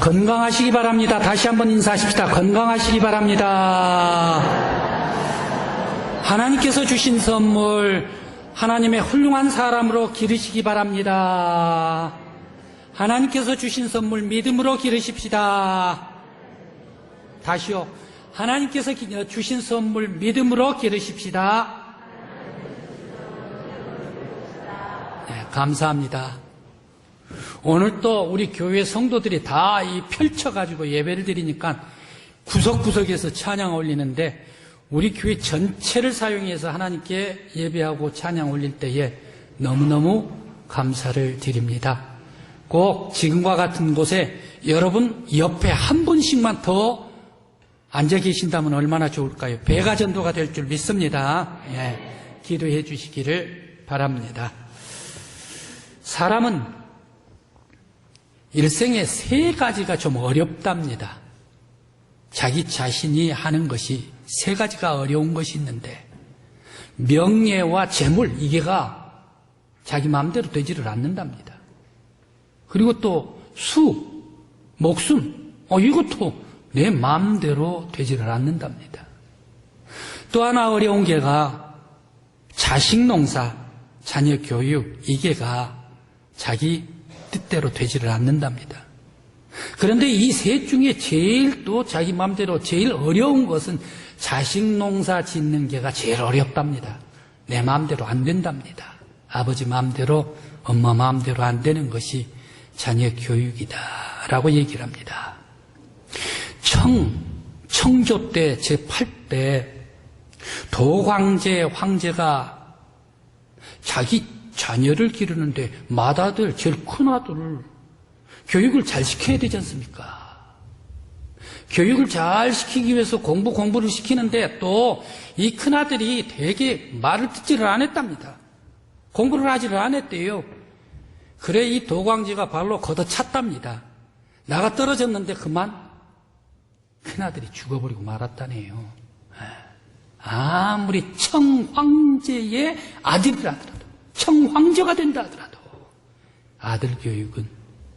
건강하시기 바랍니다. 다시 한번 인사하십시다. 건강하시기 바랍니다. 하나님께서 주신 선물, 하나님의 훌륭한 사람으로 기르시기 바랍니다. 하나님께서 주신 선물 믿음으로 기르십시다. 다시요. 하나님께서 기- 주신 선물 믿음으로 기르십시다. 네, 감사합니다. 오늘 또 우리 교회 성도들이 다 이 펼쳐가지고 예배를 드리니까 구석구석에서 찬양 올리는데 우리 교회 전체를 사용해서 하나님께 예배하고 찬양 올릴 때에 너무너무 감사를 드립니다. 꼭 지금과 같은 곳에 여러분 옆에 한 분씩만 더 앉아 계신다면 얼마나 좋을까요? 배가 전도가 될 줄 믿습니다. 예, 기도해 주시기를 바랍니다. 사람은 일생에 세 가지가 좀 어렵답니다. 자기 자신이 하는 것이 세 가지가 어려운 것이 있는데 명예와 재물 이게가 자기 마음대로 되지를 않는답니다. 그리고 또 수, 목숨 어 이것도 내 마음대로 되지를 않는답니다. 또 하나 어려운 게가 자식 농사, 자녀 교육 이게가 자기 뜻대로 되지를 않는답니다. 그런데 이 셋 중에 제일 또 자기 마음대로 제일 어려운 것은 자식 농사 짓는 게가 제일 어렵답니다. 내 마음대로 안 된답니다. 아버지 마음대로, 엄마 마음대로 안 되는 것이 자녀 교육이다. 라고 얘기를 합니다. 청, 청조 때, 제8대, 도광제 황제가 자기 자녀를 기르는데 맏아들, 제일 큰 아들을 교육을 잘 시켜야 되지 않습니까? 교육을 잘 시키기 위해서 공부 공부를 시키는데 또 이 큰아들이 되게 말을 듣지를 않았답니다. 공부를 하지를 않았대요. 그래 이 도광지가 발로 걷어찼답니다. 나가 떨어졌는데 그만 큰아들이 죽어버리고 말았다네요. 아무리 청황제의 아들이라 하더라도 청황제가 된다 하더라도 아들 교육은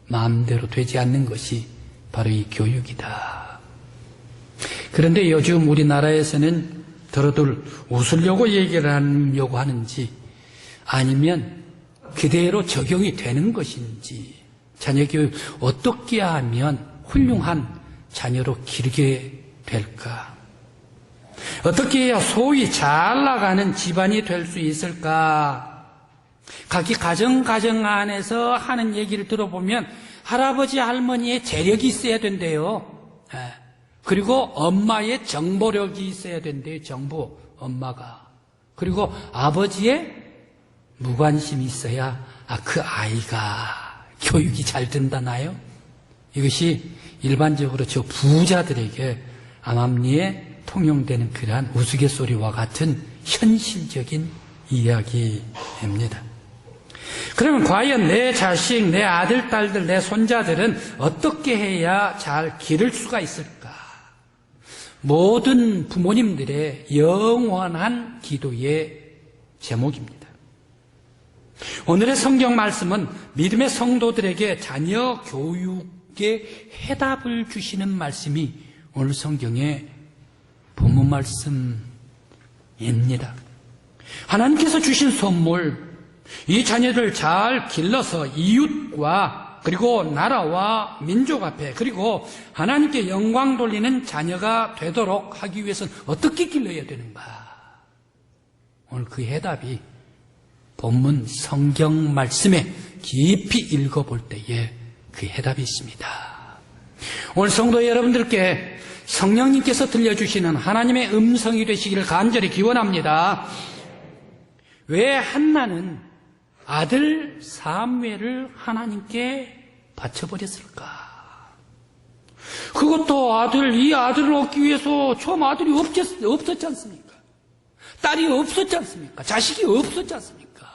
마음대로 되지 않는 것이 바로 이 교육이다. 그런데 요즘 우리나라에서는 더러들 웃으려고 얘기를 하려고 하는지 아니면 그대로 적용이 되는 것인지 자녀 교육 어떻게 하면 훌륭한 자녀로 기르게 될까? 어떻게 해야 소위 잘 나가는 집안이 될 수 있을까? 각기 가정 가정 안에서 하는 얘기를 들어보면 할아버지 할머니의 재력이 있어야 된대요. 예. 그리고 엄마의 정보력이 있어야 된대요. 정보 엄마가. 그리고 아버지의 무관심이 있어야 아, 그 아이가 교육이 잘 된다나요? 이것이 일반적으로 저 부자들에게 암암리에 통용되는 그러한 우스갯소리와 같은 현실적인 이야기입니다. 그러면 과연 내 자식, 내 아들, 딸들, 내 손자들은 어떻게 해야 잘 기를 수가 있을까? 모든 부모님들의 영원한 기도의 제목입니다. 오늘의 성경 말씀은 믿음의 성도들에게 자녀 교육의 해답을 주시는 말씀이 오늘 성경의 본문 말씀입니다. 하나님께서 주신 선물, 이 자녀들 잘 길러서 이웃과 그리고 나라와 민족 앞에 그리고 하나님께 영광 돌리는 자녀가 되도록 하기 위해서는 어떻게 길러야 되는가? 오늘 그 해답이 본문 성경 말씀에 깊이 읽어볼 때에 그 해답이 있습니다. 오늘 성도 여러분들께 성령님께서 들려주시는 하나님의 음성이 되시기를 간절히 기원합니다. 왜 한나는 아들 사무엘을 하나님께 바쳐버렸을까? 그것도 아들, 이 아들을 얻기 위해서 처음 아들이 없었, 없었지 않습니까? 딸이 없었지 않습니까? 자식이 없었지 않습니까?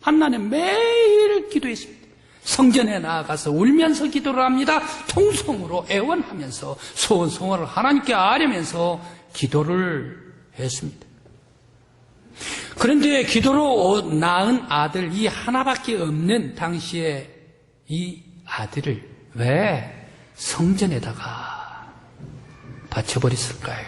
한나는 매일 기도했습니다. 성전에 나아가서 울면서 기도를 합니다. 통성으로 애원하면서 소원성원을 하나님께 아뢰면서 기도를 했습니다. 그런데 기도로 낳은 아들 이 하나밖에 없는 당시에 이 아들을 왜 성전에다가 바쳐버렸을까요?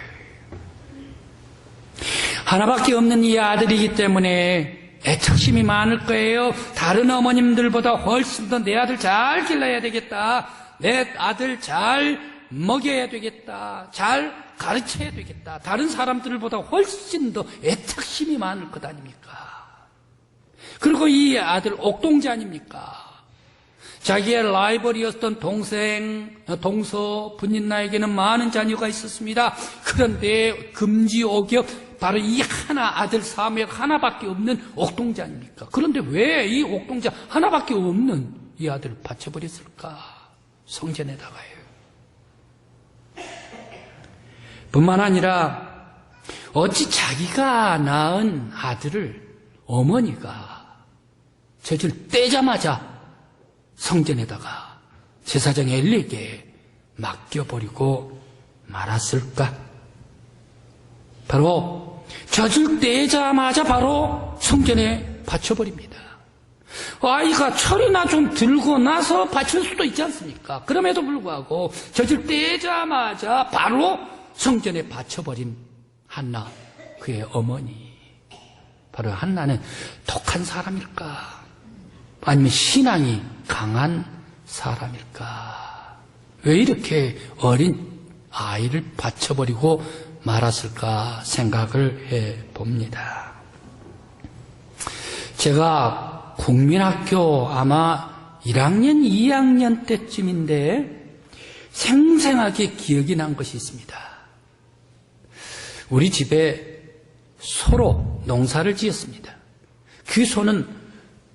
하나밖에 없는 이 아들이기 때문에 애착심이 많을 거예요. 다른 어머님들보다 훨씬 더 내 아들 잘 길러야 되겠다. 내 아들 잘 먹여야 되겠다. 잘 가르쳐야 되겠다. 다른 사람들보다 훨씬 더 애착심이 많을 것 아닙니까? 그리고 이 아들 옥동자 아닙니까? 자기의 라이벌이었던 동생, 동서, 분인 나에게는 많은 자녀가 있었습니다. 그런데 금지 옥역, 바로 이 하나, 아들 사무역 하나밖에 없는 옥동자 아닙니까? 그런데 왜 이 옥동자 하나밖에 없는 이 아들을 바쳐버렸을까? 성전에다가요. 뿐만 아니라, 어찌 자기가 낳은 아들을 어머니가 젖을 떼자마자 성전에다가 제사장 엘리에게 맡겨버리고 말았을까? 바로 젖을 떼자마자 바로 성전에 바쳐버립니다. 아이가 철이나 좀 들고 나서 바칠 수도 있지 않습니까? 그럼에도 불구하고 젖을 떼자마자 바로 성전에 바쳐버린 한나, 그의 어머니. 바로 한나는 독한 사람일까? 아니면 신앙이 강한 사람일까? 왜 이렇게 어린 아이를 바쳐버리고 말았을까 생각을 해 봅니다. 제가 국민학교 아마 1학년, 2학년 때쯤인데 생생하게 기억이 난 것이 있습니다. 우리 집에 소로 농사를 지었습니다. 그 소는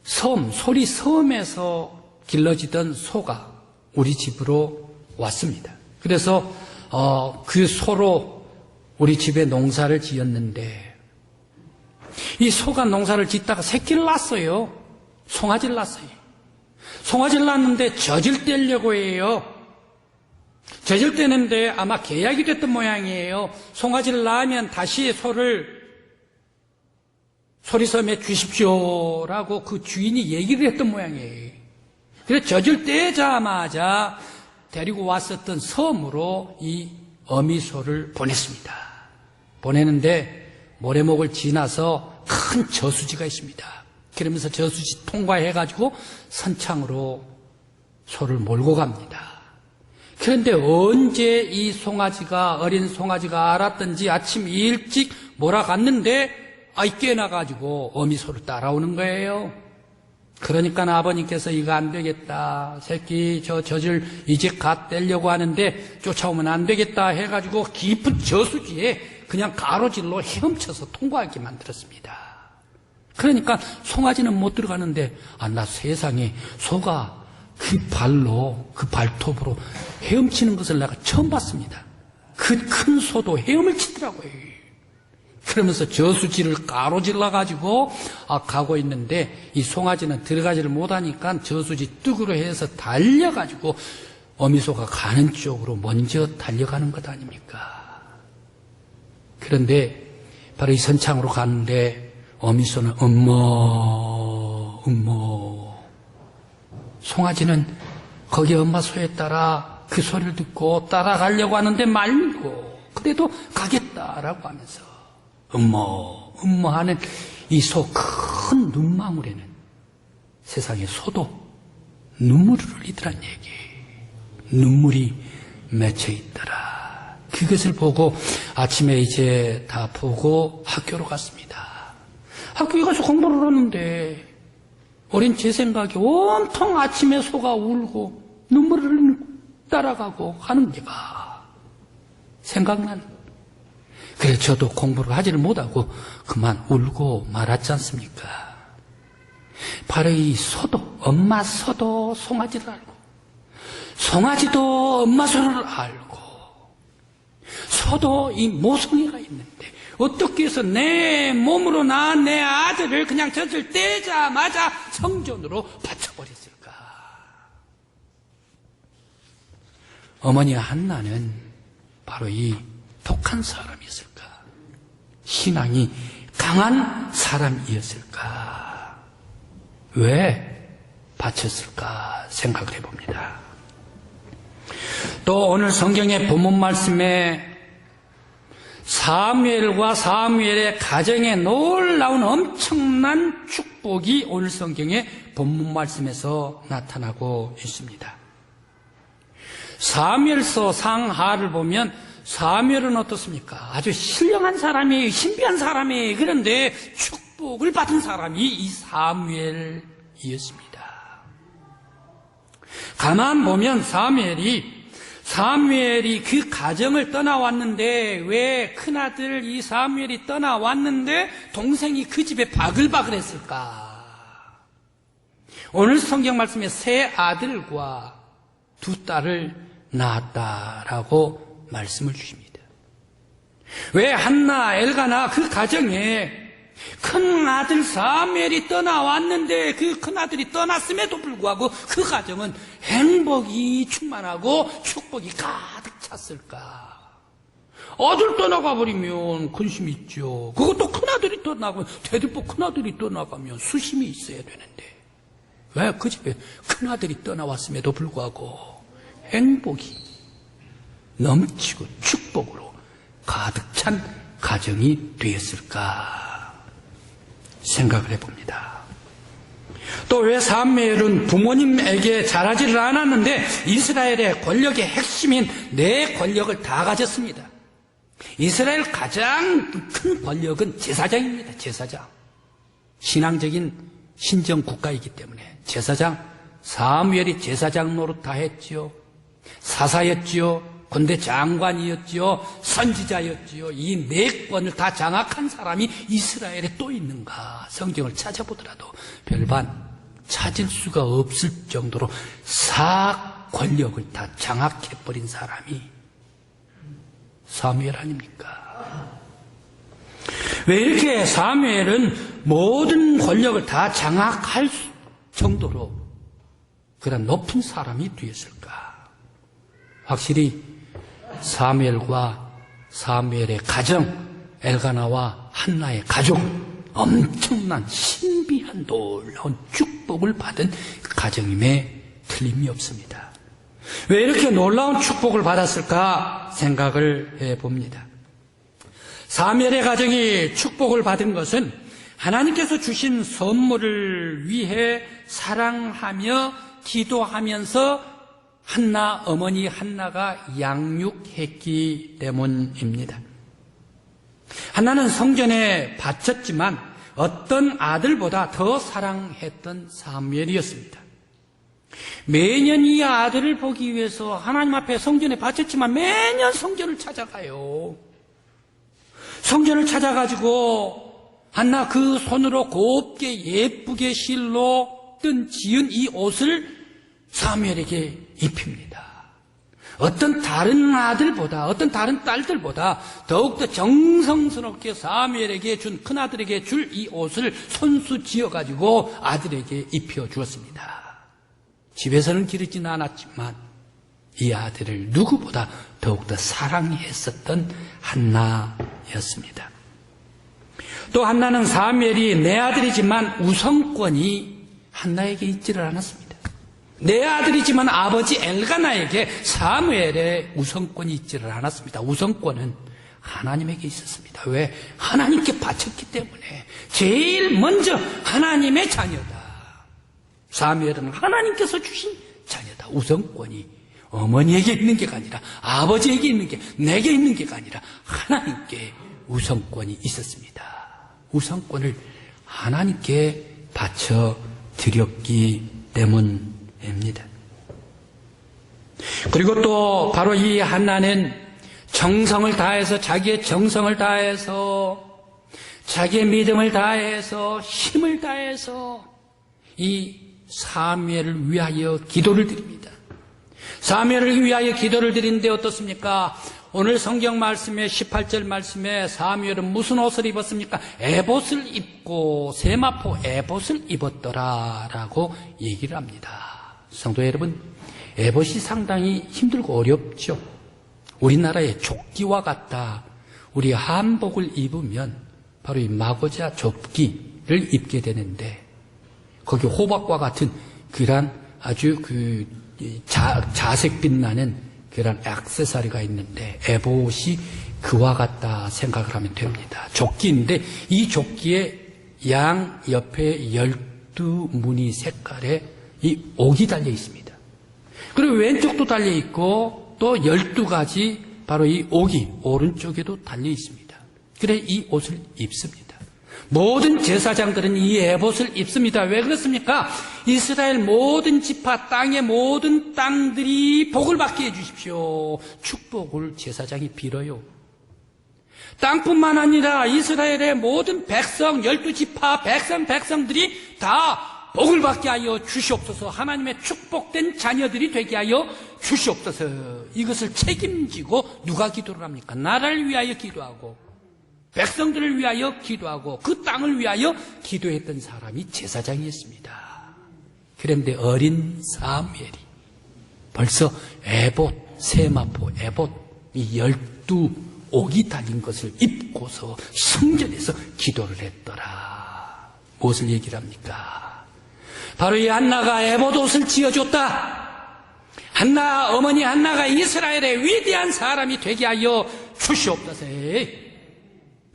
섬, 소리 섬에서 길러지던 소가 우리 집으로 왔습니다. 그래서 어, 그 소로 우리 집에 농사를 지었는데 이 소가 농사를 짓다가 새끼를 낳았어요. 송아지를 낳았어요. 송아지를 낳았는데 젖을 떼려고 해요. 젖을 떼는데 아마 계약이 됐던 모양이에요. 송아지를 낳으면 다시 소를 소리섬에 주십시오라고 그 주인이 얘기를 했던 모양이에요. 그래서 젖을 떼자마자 데리고 왔었던 섬으로 이 어미소를 보냈습니다. 보내는데 모래목을 지나서 큰 저수지가 있습니다. 그러면서 저수지 통과해가지고 선창으로 소를 몰고 갑니다. 그런데 언제 이 송아지가, 어린 송아지가 알았던지 아침 일찍 몰아갔는데 아이 깨나가지고 어미소를 따라오는 거예요. 그러니까 아버님께서 이거 안 되겠다. 새끼 저 젖을 이제 갓 떼려고 하는데 쫓아오면 안 되겠다 해가지고 깊은 저수지에 그냥 가로질러 헤엄쳐서 통과하게 만들었습니다. 그러니까 송아지는 못 들어가는데 아 나 세상에 소가 그 발로 그 발톱으로 헤엄치는 것을 내가 처음 봤습니다. 그 큰 소도 헤엄을 치더라고요. 그러면서 저수지를 가로질러 가지고 아, 가고 있는데 이 송아지는 들어가지를 못하니까 저수지 뚝으로 해서 달려 가지고 어미소가 가는 쪽으로 먼저 달려가는 것 아닙니까? 그런데 바로 이 선창으로 가는데 어미소는 엄마 엄마 송아지는 거기 엄마 소에 따라 그 소리를 듣고 따라가려고 하는데 말고 그래도 가겠다라고 하면서 엄마, 엄마 하는 이 소 큰 눈망울에는 세상에 소도 눈물을 흘리더란 얘기. 눈물이 맺혀 있더라. 그것을 보고 아침에 이제 다 보고 학교로 갔습니다. 학교에 가서 공부를 하는데 어린 제 생각에 온통 아침에 소가 울고 눈물을 따라가고 하는 게가 생각나는 그래 저도 공부를 하지를 못하고 그만 울고 말았지 않습니까? 바로 이 소도 엄마 소도 송아지를 알고 송아지도 엄마 소를 알고 소도 이 모성애가 있는데 어떻게 해서 내 몸으로 낳은 내 아들을 그냥 젖을 떼자마자 성전으로 바쳐버렸을까? 어머니 한나는 바로 이 독한 사람이었을까? 신앙이 강한 사람이었을까? 왜 바쳤을까 생각을 해봅니다. 또 오늘 성경의 본문 말씀에 사무엘과 사무엘의 가정에 놀라운 엄청난 축복이 오늘 성경의 본문 말씀에서 나타나고 있습니다. 사무엘서 상하를 보면 사무엘은 어떻습니까? 아주 신령한 사람이 신비한 사람이 그런데 축복을 받은 사람이 이 사무엘이었습니다. 가만 보면 사무엘이 사무엘이 그 가정을 떠나왔는데 왜 큰아들 이 사무엘이 떠나왔는데 동생이 그 집에 바글바글했을까? 오늘 성경 말씀에 세 아들과 두 딸을 낳았다라고 말씀을 주십니다. 왜 한나 엘가나 그 가정에 큰 아들 사무엘이 떠나왔는데 그 큰 아들이 떠났음에도 불구하고 그 가정은 행복이 충만하고 축복이 가득 찼을까? 아들 떠나가 버리면 근심이 있죠. 그것도 큰 아들이 떠나고 대들보 큰 아들이 떠나가면 수심이 있어야 되는데 왜 그 집에 큰 아들이 떠나왔음에도 불구하고 행복이 넘치고 축복으로 가득 찬 가정이 되었을까 생각을 해봅니다. 또 왜 사무엘은 부모님에게 잘하지를 않았는데 이스라엘의 권력의 핵심인 내 권력을 다 가졌습니다. 이스라엘 가장 큰 권력은 제사장입니다. 제사장. 신앙적인 신정 국가이기 때문에 제사장 사무엘이 제사장 노릇 다 했지요. 사사였지요. 군대 장관이었지요. 선지자였지요. 이 네 권을 다 장악한 사람이 이스라엘에 또 있는가? 성경을 찾아보더라도 별반 찾을 수가 없을 정도로 사 권력을 다 장악해버린 사람이 사무엘 아닙니까? 왜 이렇게 사무엘은 모든 권력을 다 장악할 수- 정도로 그런 높은 사람이 되었을까? 확실히 사무엘과 사무엘의 가정, 엘가나와 한나의 가족, 엄청난 신비한 놀라운 축복을 받은 가정임에 틀림이 없습니다. 왜 이렇게 놀라운 축복을 받았을까 생각을 해 봅니다. 사무엘의 가정이 축복을 받은 것은 하나님께서 주신 선물을 위해 사랑하며 기도하면서 한나 어머니 한나가 양육했기 때문입니다. 한나는 성전에 바쳤지만 어떤 아들보다 더 사랑했던 사무엘이었습니다. 매년 이 아들을 보기 위해서 하나님 앞에 성전에 바쳤지만 매년 성전을 찾아가요. 성전을 찾아가지고 한나 그 손으로 곱게 예쁘게 실로 뜬 지은 이 옷을 사무엘에게 입힙니다. 어떤 다른 아들보다 어떤 다른 딸들보다 더욱더 정성스럽게 사무엘에게 준 큰아들에게 줄 이 옷을 손수 지어 가지고 아들에게 입혀 주었습니다. 집에서는 기르지는 않았지만 이 아들을 누구보다 더욱더 사랑했었던 한나였습니다. 또 한나는 사무엘이 내 아들이지만 우선권이 한나에게 있지를 않았습니다. 내 아들이지만 아버지 엘가나에게 사무엘의 우선권이 있지를 않았습니다. 우선권은 하나님에게 있었습니다. 왜? 하나님께 바쳤기 때문에 제일 먼저 하나님의 자녀다. 사무엘은 하나님께서 주신 자녀다. 우선권이 어머니에게 있는 게 아니라 아버지에게 있는 게 내게 있는 게 아니라 하나님께 우선권이 있었습니다. 우선권을 하나님께 바쳐 드렸기 때문 입니다. 그리고 또 바로 이 한나는 정성을 다해서 자기의 정성을 다해서 자기의 믿음을 다해서 힘을 다해서 이 사무엘을 위하여 기도를 드립니다. 사무엘을 위하여 기도를 드리는데 어떻습니까? 오늘 성경 말씀에 18절 말씀에 사무엘은 무슨 옷을 입었습니까? 에봇을 입고 세마포 에봇을 입었더라라고 얘기를 합니다. 성도 여러분, 에봇이 상당히 힘들고 어렵죠. 우리나라의 조끼와 같다. 우리 한복을 입으면 바로 이 마고자 조끼를 입게 되는데 거기 호박과 같은 그러한 아주 그 자, 자색 빛나는 그런 액세서리가 있는데 에봇이 그와 같다 생각을 하면 됩니다. 조끼인데 이 조끼에 양 옆에 열두 무늬 색깔의 이 옥이 달려 있습니다. 그리고 왼쪽도 달려 있고 또 열두 가지 바로 이 옥이 오른쪽에도 달려 있습니다. 그래 이 옷을 입습니다. 모든 제사장들은 이 에봇을 입습니다. 왜 그렇습니까? 이스라엘 모든 지파 땅의 모든 땅들이 복을 받게 해주십시오. 축복을 제사장이 빌어요. 땅뿐만 아니라 이스라엘의 모든 백성, 열두 지파 백성, 백성들이 다 복을 받게 하여 주시옵소서 하나님의 축복된 자녀들이 되게 하여 주시옵소서 이것을 책임지고 누가 기도를 합니까? 나라를 위하여 기도하고 백성들을 위하여 기도하고 그 땅을 위하여 기도했던 사람이 제사장이었습니다. 그런데 어린 사무엘이 벌써 에봇, 세마포, 에봇 이 열두 옥이 달린 것을 입고서 성전에서 기도를 했더라. 무엇을 얘기를 합니까? 바로 이 한나가 에봇 옷을 지어줬다. 한나 어머니 한나가 이스라엘의 위대한 사람이 되게 하여 주시옵소서.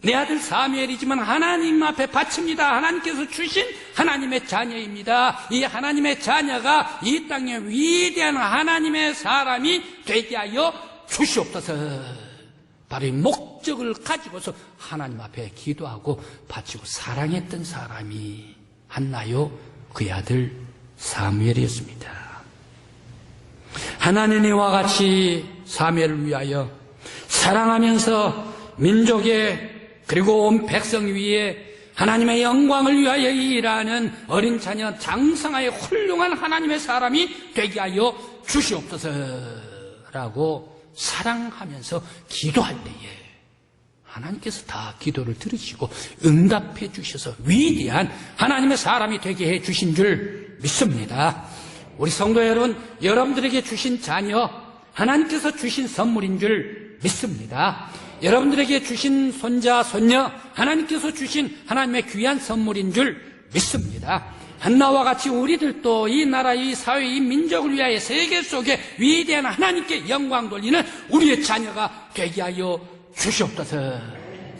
내 아들 사무엘이지만 하나님 앞에 바칩니다. 하나님께서 주신 하나님의 자녀입니다. 이 하나님의 자녀가 이 땅의 위대한 하나님의 사람이 되게 하여 주시옵소서. 바로 이 목적을 가지고서 하나님 앞에 기도하고 바치고 사랑했던 사람이 한나요 그의 아들 사무엘이었습니다. 하나님의 이와 같이 사무엘을 위하여 사랑하면서 민족의 그리고 온 백성 위에 하나님의 영광을 위하여 일하는 어린 자녀 장성하여 훌륭한 하나님의 사람이 되게 하여 주시옵소서라고 사랑하면서 기도할 때에 하나님께서 다 기도를 들으시고 응답해 주셔서 위대한 하나님의 사람이 되게 해 주신 줄 믿습니다. 우리 성도 여러분, 여러분들에게 주신 자녀, 하나님께서 주신 선물인 줄 믿습니다. 여러분들에게 주신 손자, 손녀, 하나님께서 주신 하나님의 귀한 선물인 줄 믿습니다. 한나와 같이 우리들도 이 나라, 이 사회, 이 민족을 위하여 세계 속에 위대한 하나님께 영광 돌리는 우리의 자녀가 되게 하여 주시옵소서.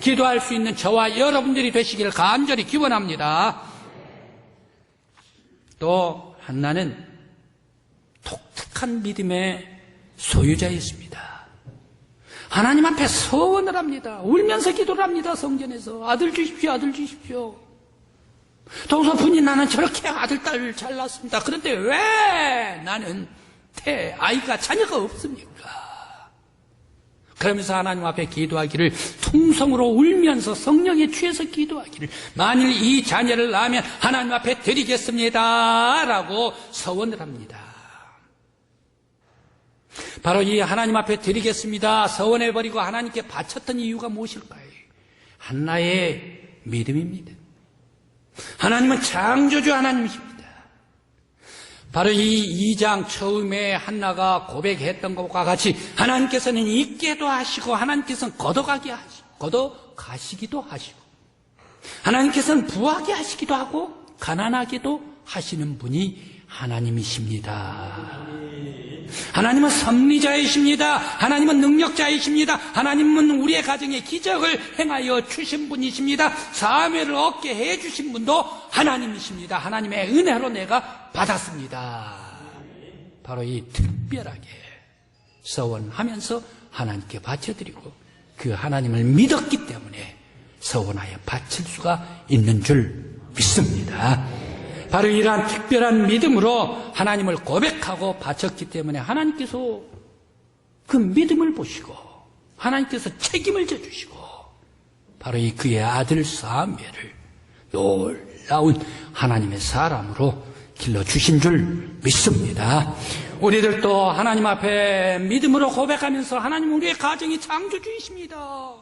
기도할 수 있는 저와 여러분들이 되시기를 간절히 기원합니다. 또 한나는 독특한 믿음의 소유자였습니다. 하나님 앞에 서원을 합니다. 울면서 기도를 합니다. 성전에서 아들 주십시오, 아들 주십시오. 동서분이 나는 저렇게 아들, 딸을 잘 낳습니다. 그런데 왜 나는 태, 아이가, 자녀가 없습니까? 그러면서 하나님 앞에 기도하기를 통성으로 울면서 성령에 취해서 기도하기를 만일 이 자녀를 낳으면 하나님 앞에 드리겠습니다. 라고 서원을 합니다. 바로 이 하나님 앞에 드리겠습니다. 서원해버리고 하나님께 바쳤던 이유가 무엇일까요? 한나의 믿음입니다. 하나님은 창조주 하나님이십니다. 바로 이 2장 처음에 한나가 고백했던 것과 같이 하나님께서는 있게도 하시고 하나님께서는 걷어가게 하시고 걷어가시기도 하시고 하나님께서는 부하게 하시기도 하고 가난하게도 하시는 분이 하나님이십니다. 하나님은 섭리자이십니다. 하나님은 능력자이십니다. 하나님은 우리의 가정에 기적을 행하여 주신 분이십니다. 사회를 얻게 해 주신 분도 하나님이십니다. 하나님의 은혜로 내가 받았습니다. 바로 이 특별하게 서원하면서 하나님께 바쳐드리고 그 하나님을 믿었기 때문에 서원하여 바칠 수가 있는 줄 믿습니다. 바로 이러한 특별한 믿음으로 하나님을 고백하고 바쳤기 때문에 하나님께서 그 믿음을 보시고 하나님께서 책임을 져주시고 바로 이 그의 아들 사무엘을 놀라운 하나님의 사람으로 길러주신 줄 믿습니다. 우리들도 하나님 앞에 믿음으로 고백하면서 하나님 우리의 가정이 창조주이십니다.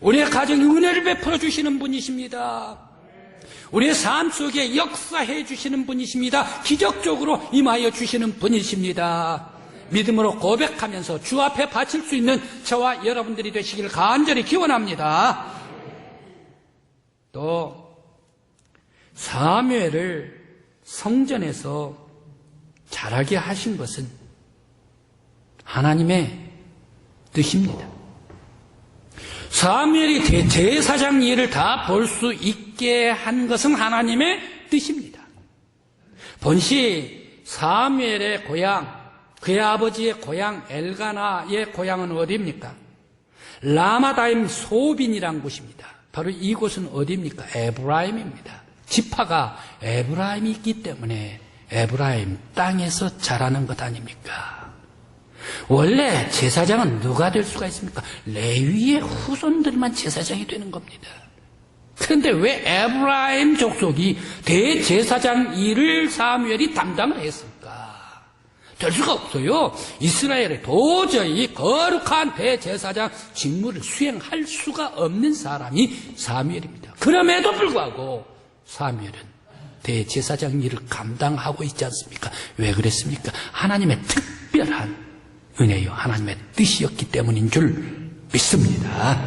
우리의 가정에 은혜를 베풀어 주시는 분이십니다. 우리의 삶 속에 역사해 주시는 분이십니다. 기적적으로 임하여 주시는 분이십니다. 믿음으로 고백하면서 주 앞에 바칠 수 있는 저와 여러분들이 되시기를 간절히 기원합니다. 또 사무엘을 성전에서 자라게 하신 것은 하나님의 뜻입니다. 사무엘이 대- 제사장 일을 다 볼 수 있게 한 것은 하나님의 뜻입니다. 본시 사무엘의 고향, 그의 아버지의 고향 엘가나의 고향은 어디입니까? 라마다임 소빈이란 곳입니다. 바로 이곳은 어디입니까? 에브라임입니다. 지파가 에브라임이 있기 때문에 에브라임 땅에서 자라는 것 아닙니까? 원래 제사장은 누가 될 수가 있습니까? 레위의 후손들만 제사장이 되는 겁니다. 그런데 왜 에브라임 족속이 대제사장 일을 사무엘이 담당을 했을까? 될 수가 없어요. 이스라엘에 도저히 거룩한 대제사장 직무를 수행할 수가 없는 사람이 사무엘입니다. 그럼에도 불구하고 사무엘은 대제사장 일을 감당하고 있지 않습니까? 왜 그랬습니까? 하나님의 특별한 은혜요. 하나님의 뜻이었기 때문인 줄 믿습니다.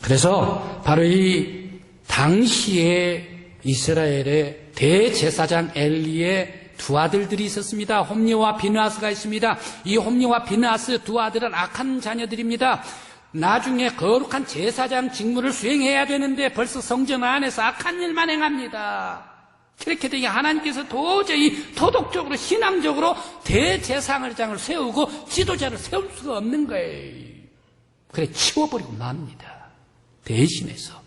그래서 바로 이 당시에 이스라엘의 대제사장 엘리의 두 아들들이 있었습니다. 홈리와 비느하스가 있습니다. 이 홈리와 비느하스 두 아들은 악한 자녀들입니다. 나중에 거룩한 제사장 직무를 수행해야 되는데 벌써 성전 안에서 악한 일만 행합니다. 그렇게 되니 하나님께서 도저히 도덕적으로 신앙적으로 대제사장을 세우고 지도자를 세울 수가 없는 거예요. 그래 치워버리고 맙니다. 대신해서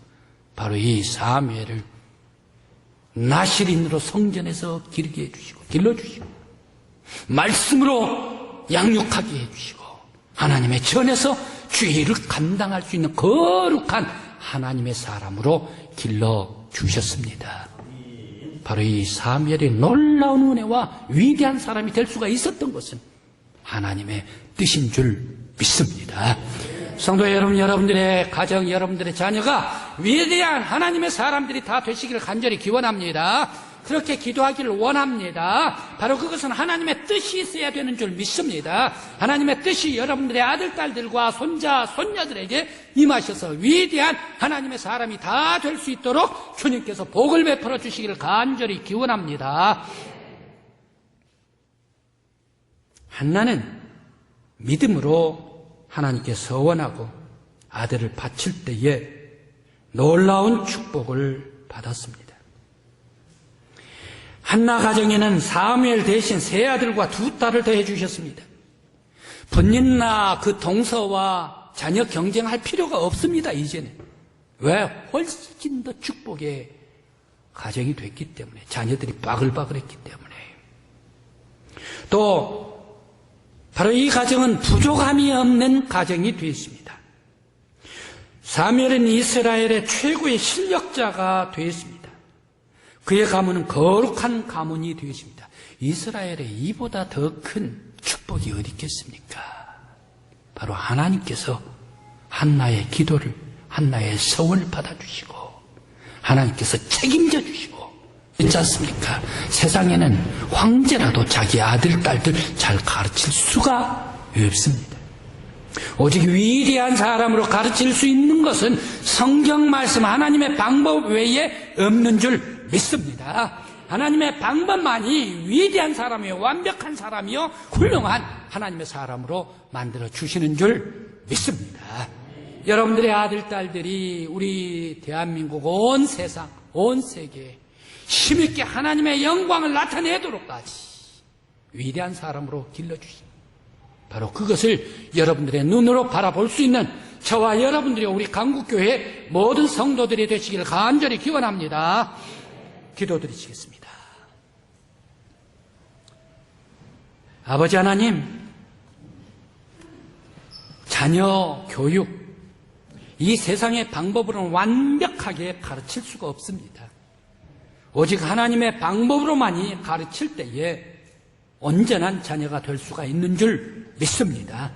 바로 이 사무엘을 나시린으로 성전에서 기르게 해주시고 길러주시고 말씀으로 양육하게 해주시고 하나님의 전에서 죄를 감당할 수 있는 거룩한 하나님의 사람으로 길러주셨습니다. 바로 이 사무엘의 놀라운 은혜와 위대한 사람이 될 수가 있었던 것은 하나님의 뜻인 줄 믿습니다. 성도 여러분, 여러분들의 가정, 여러분들의 자녀가 위대한 하나님의 사람들이 다 되시기를 간절히 기원합니다. 그렇게 기도하기를 원합니다. 바로 그것은 하나님의 뜻이 있어야 되는 줄 믿습니다. 하나님의 뜻이 여러분들의 아들, 딸들과 손자, 손녀들에게 임하셔서 위대한 하나님의 사람이 다 될 수 있도록 주님께서 복을 베풀어 주시기를 간절히 기원합니다. 한나는 믿음으로 하나님께 서원하고 아들을 바칠 때에 놀라운 축복을 받았습니다. 한나 가정에는 사무엘 대신 세 아들과 두 딸을 더해 주셨습니다. 분인나 그 동서와 자녀 경쟁할 필요가 없습니다, 이제는. 왜? 훨씬 더 축복의 가정이 됐기 때문에. 자녀들이 바글바글했기 때문에. 또, 바로 이 가정은 부족함이 없는 가정이 되었습니다. 사무엘은 이스라엘의 최고의 실력자가 되었습니다. 그의 가문은 거룩한 가문이 되었습니다. 이스라엘에 이보다 더 큰 축복이 어디 있겠습니까? 바로 하나님께서 한나의 기도를 한나의 서원을 받아주시고 하나님께서 책임져 주시고 있지 않습니까? 세상에는 황제라도 자기 아들, 딸들 잘 가르칠 수가 없습니다. 오직 위대한 사람으로 가르칠 수 있는 것은 성경 말씀 하나님의 방법 외에 없는 줄 믿습니다. 하나님의 방법만이 위대한 사람이요, 완벽한 사람이요, 훌륭한 하나님의 사람으로 만들어 주시는 줄 믿습니다. 여러분들의 아들, 딸들이 우리 대한민국 온 세상, 온 세계에 힘있게 하나님의 영광을 나타내도록까지 위대한 사람으로 길러주십니다. 바로 그것을 여러분들의 눈으로 바라볼 수 있는 저와 여러분들이 우리 강국교회 모든 성도들이 되시기를 간절히 기원합니다. 기도드리시겠습니다. 아버지 하나님, 자녀 교육, 이 세상의 방법으로는 완벽하게 가르칠 수가 없습니다. 오직 하나님의 방법으로만이 가르칠 때에 온전한 자녀가 될 수가 있는 줄 믿습니다.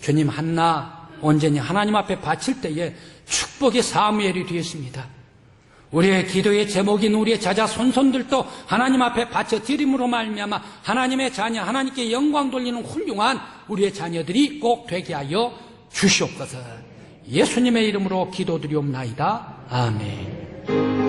주님 한나 온전히 하나님 앞에 바칠 때에 축복의 사무엘이 되었습니다. 우리의 기도의 제목인 우리의 자자 손손들도 하나님 앞에 바쳐 드림으로 말미암아 하나님의 자녀 하나님께 영광 돌리는 훌륭한 우리의 자녀들이 꼭 되게 하여 주시옵소서. 예수님의 이름으로 기도드리옵나이다. 아멘.